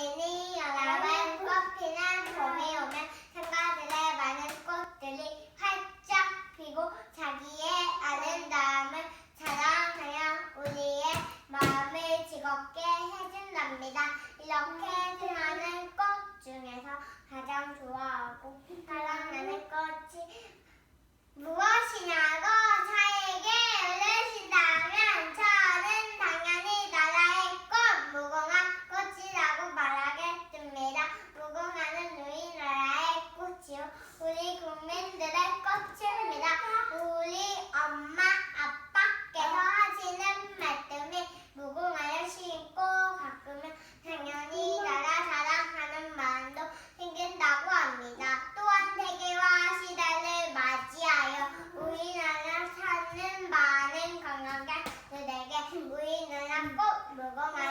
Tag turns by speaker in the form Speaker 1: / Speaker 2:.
Speaker 1: 여름이니 여름은 꽃피는 봄이 오면 창가들에 많은 꽃들이 활짝 피고 자기의 아름다움을 자랑하여 우리의 마음을 즐겁게 해준답니다. 이렇게 수많은 꽃 중에서 가장 좋아하고 사랑하는 꽃 주민들의 꽃입니다. 우리 엄마, 아빠께서 하시는 말씀이 무궁화를 심고 가끔은 당연히 나라 자랑하는 마음도 생긴다고 합니다. 또한 세계화 시대를 맞이하여 우리나라 사는 많은 관광객들에게 우리나라 꼭 무궁화